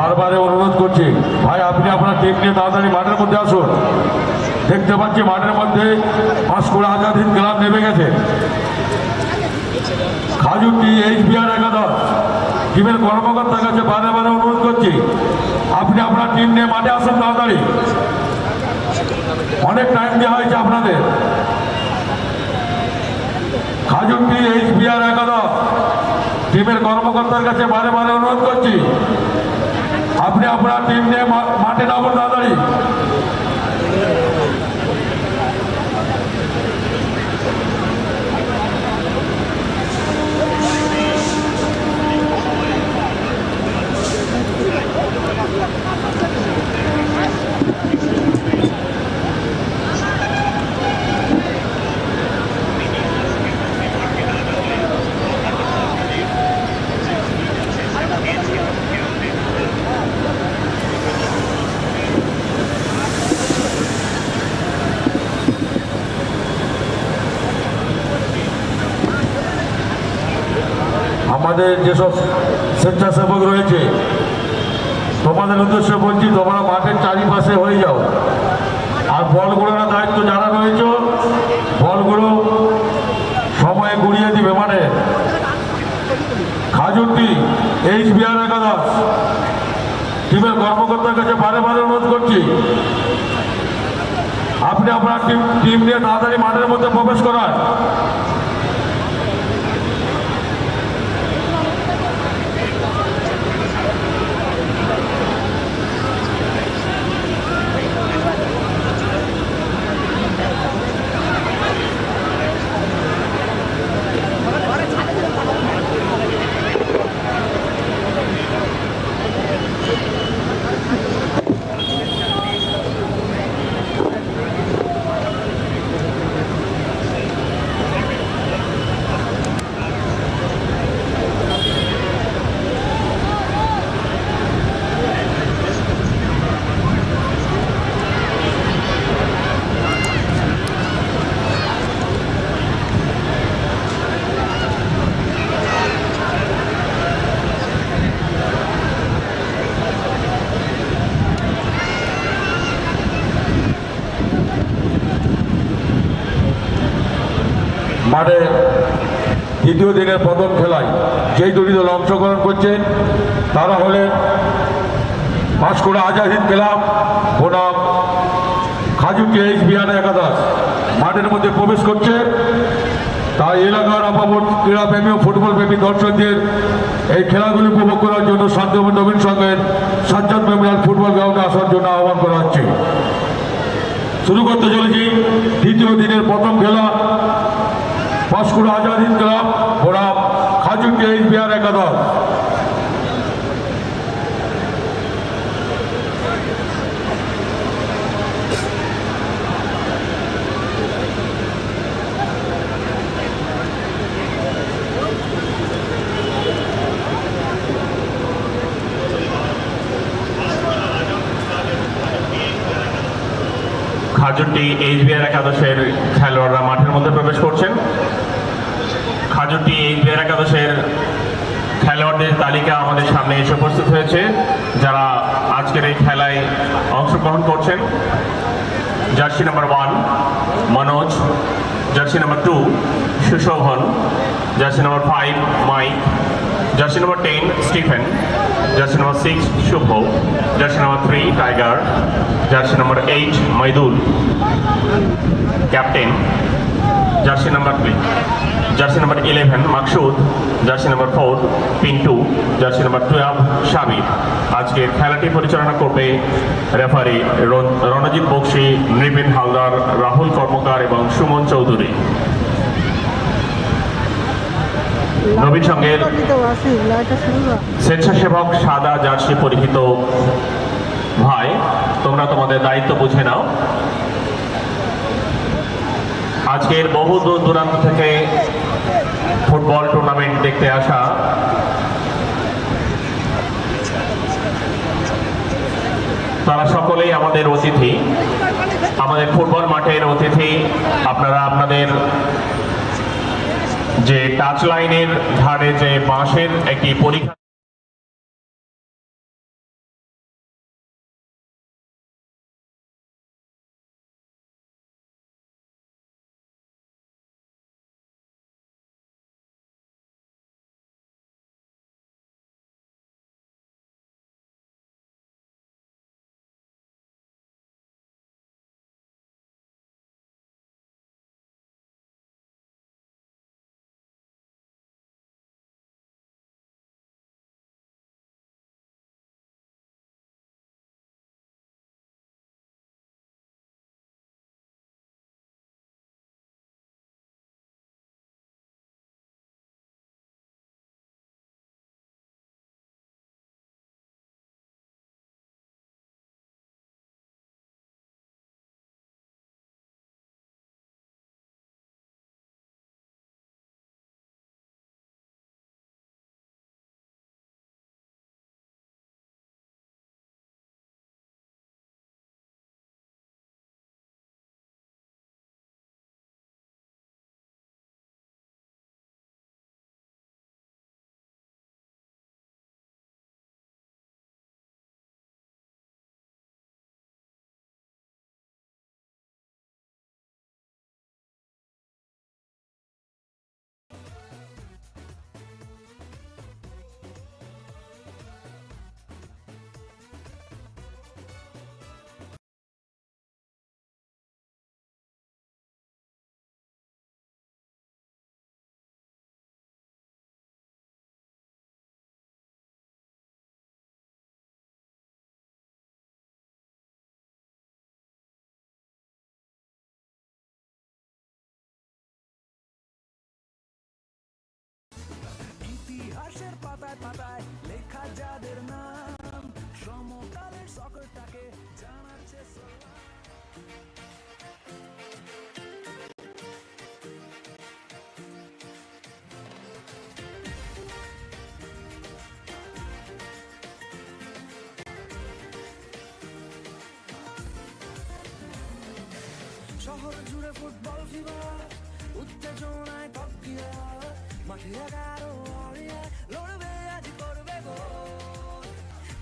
বারবারে অনুরোধ করছি। ভাই, আপনি আপনার টিম নিয়ে তাড়াতাড়ি মাঠের মধ্যে আসুন। দেখতে পাচ্ছি মাঠের মধ্যে পাঁশকুড়া আজাদ হিন্দ ক্লাব নেমে গেছে। খাজুরটি এইচ বিআর একাদশ। টিমের কর্মকর্তার কাছে বারে বারে অনুরোধ করছি, আপনি আপনার টিম নিয়ে মাঠে আসুন তাড়াতাড়ি। অনেক টাইম দেওয়া হয়েছে আপনাদের। খাজুরটি এইচ বিআর একাদশ। টিমের কর্মকর্তার কাছে বারে বারে অনুরোধ করছি আপনি আপনার টিম নিয়ে মা- মাঠে আমাদের যেসব স্বেচ্ছাসেবক রয়েছে, তোমাদের উদ্দেশ্যে বলছি, তোমরা মাঠের চারিপাশে হয়ে যাও। আর বলগুলোর দায়িত্ব যারা রয়েছে, বলগুলো সময়ে গুড়িয়ে দিবে। মানে খাজুরটি এইচ বিআর একাদশ টিমের কর্মকর্তার কাছে বারে বারে অনুরোধ করছি, আপনি আপনার টিম টিম নিয়ে তাড়াতাড়ি মাঠের মধ্যে প্রবেশ করান। মাঠে দ্বিতীয় দিনের প্রথম খেলায় যেই দুটি দল অংশগ্রহণ করছেন তারা হলেন পাঁশকুড়া আজাহিদ ক্লাব, বনাম খাজুকি এইচ বিহার একাদশ। মাঠের মধ্যে প্রবেশ করছে। তাই এলাকার আপামর ক্রীড়াপ্রেমী ও ফুটবল প্রেমী দর্শকদের এই খেলাগুলি উপভোগ করার জন্য শান্তমন নবীন সঙ্গের সাজ্জাদ মেমোরিয়াল ফুটবল গ্রাউন্ডে আসার জন্য আহ্বান করা হচ্ছে। শুরু করতে চলেছি। দ্বিতীয় দিনের প্রথম খেলা পাঁশকুড়া আজাদ হিন্দ ক্লাব বনাম খাজুকি বিহার একাদশ। খাজুরটি এইচবিআর একাদশের খেলোয়াড়রা মাঠের মধ্যে প্রবেশ করছেন। খাজুরটি এইচবিআর একাদশের খেলোয়াড়দের তালিকা আমাদের সামনে এসে উপস্থিত হয়েছে, যারা আজকের এই খেলায় অংশগ্রহণ করছেন। Jersey number one, Manoj. Jersey number two, Sushobhan. Jersey number five, Mike. Jersey number ten, Stephen. Jersey number six, Shubho. Jersey number three, Tiger. Jersey number eight Moidul captain. Jersey number three jersey number eleven Maksud, jersey number four Pintu, jersey number twelve Shamir আজকে খেলাটি পরিচালনা করবে referee Ranjit Boxi, Nripen Haldar, Rahul Karmakar এবং সুমন চৌধুরী। নবীন সঙ্গের স্বেচ্ছাসেবক সাদা jersey পরিহিত ভাই, তোমরা তোমাদের দায়িত্ব বুঝে নাও। আজকের বহু দূর দূরান্ত থেকে ফুটবল টুর্নামেন্ট দেখতে আসা। তারা সকলেই আমাদের অতিথি। আমাদের ফুটবল মাঠের অতিথি। আপনারা আপনাদের যে টাচ লাইনের ধারে যে বাঁশের একটি পরীক্ষা ইতিহাসের পাতায় পাতায় লেখা যাদের নাম সমকালের সকলটাকে জানার চেষ্টা শহর জুড়ে ফুটবল ফিভার উত্তেজনায় টপিয়া মাঠে এগারো লড়বে আজ করবে গো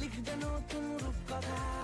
লিখবে নতুন রূপকথা।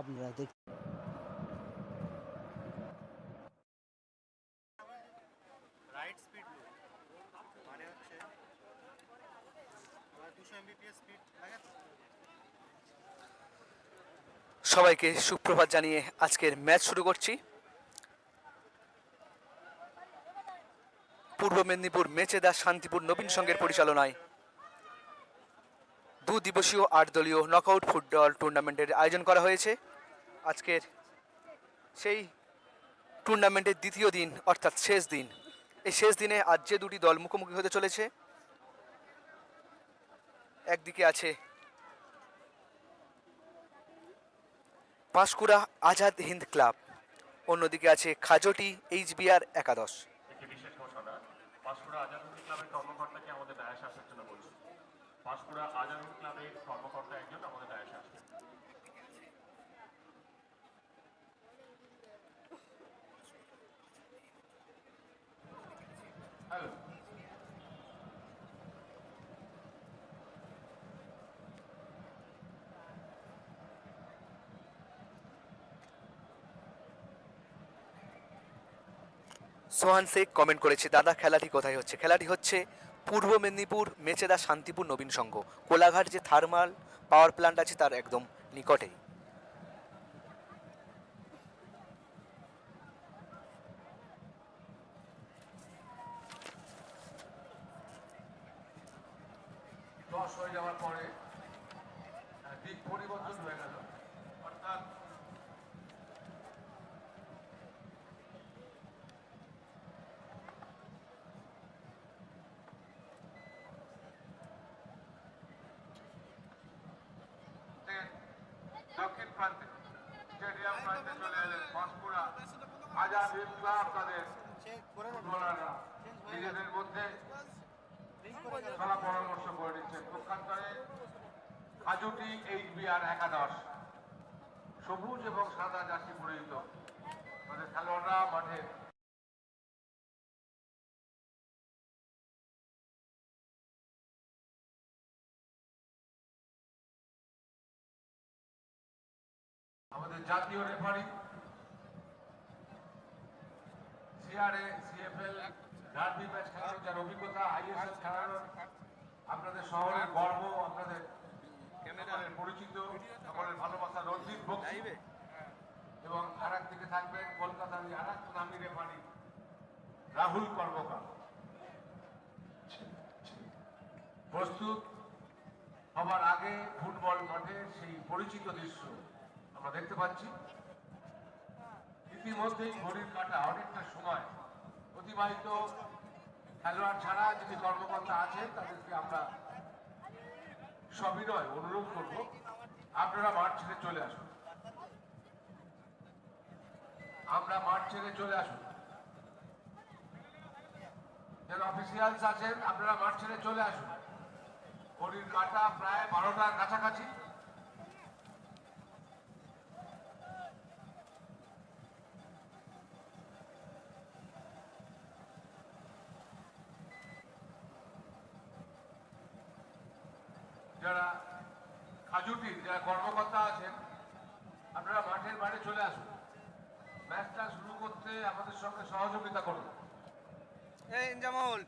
আপনারা দেখ রাইট স্পিড মানে হচ্ছে দুশো এমবিপিএস স্পিড লাগে সবাইকে সুপ্রভাত জানিয়ে আজকের ম্যাচ শুরু করছি। পূর্ব মেদিনীপুর মেচেদা শান্তিপুর নবীন সংঘের পরিচালনায় দু দিবসীয় আট দলীয় নকআউট ফুটবল টুর্নামেন্টের আয়োজন করা হয়েছে। আজকের সেই টুর্নামেন্টের দ্বিতীয় দিন, অর্থাৎ শেষ দিন। এই শেষ দিনে আজ যে দুটি দল মুখোমুখি হতে চলেছে, একদিকে আছে পাঁশকুড়া আজাদ হিন্দ ক্লাব, অন্যদিকে আছে খাজটি এইচবিআর একাদশ। পাঁশকুড়া আজাদুল ক্লাবের কর্মকর্তাকে আমাদের আসার জন্য বলছি। পাঁশকুড়া আজাদুল ক্লাবের কর্মকর্তা একজন আমাদের আসবে হ্যালো। সোহান শেখ কমেন্ট করেছে, দাদা, খেলাটি কোথায় হচ্ছে? খেলাটি হচ্ছে পূর্ব মেদিনীপুর, মেচেদা, শান্তিপুর, নবীন সংঘ। কোলাঘাট যে থার্মাল পাওয়ার প্ল্যান্ট আছে তার একদম নিকটেই। দশ হয়ে যাওয়ার পরে দিক পরিবর্তন হয়ে গেল অর্থাৎ দক্ষিণ প্রান্তে স্টেডিয়াম প্রান্তে চলে এলেন পাঁশকুড়া আজাদ হিন্দ তাদের ফুটবলাররা নিজেদের মধ্যে খেলা পরামর্শ করে নিচ্ছেন পক্ষান্তরে আজুটি এইচ একাদশ। সবুজ এবং সাদা জার্সি পরিহিত। তাদের খেলোয়াড়রা মাঠে আমাদের জাতীয় referee C R A C F L derby match খেলানোর যার অভিজ্ঞতা আইএসএল খেলানোর আপনাদের শহরের গর্ব, আপনাদের পরিচিত ভালোবাসা রঞ্জিত বক্সি এবং আর দিকে থাকবেন কলকাতার আর এক নামি রেফারি রাহুল কর্মকার। প্রস্তুত হবার আগে ফুটবল মাঠে সেই পরিচিত দৃশ্য। আমরা দেখতে পাচ্ছি। ইতিমধ্যেই ঘড়ির কাটা অনেকটা সময় অতিবাহিত খেলোয়াড় ছাড়া যিনি কর্মকর্তা আছেন, তাদেরকে আমরা সবিনয় অনুরোধ করব। আপনারা মাঠ ছেড়ে চলে আসুন। আমরা মাঠ ছেড়ে চলে আসুন। যারা অফিসিয়ালস আছেন, আপনারা মাঠ ছেড়ে চলে আসুন। ঘড়ির কাটা প্রায় বারোটার কাছাকাছি। খাজুটির যারা কর্মকর্তা আছেন, আপনারা মাঠের বাইরে চলে আসুন। ম্যাচটা শুরু করতে আমাদের সঙ্গে সহযোগিতা করুন। এই জামল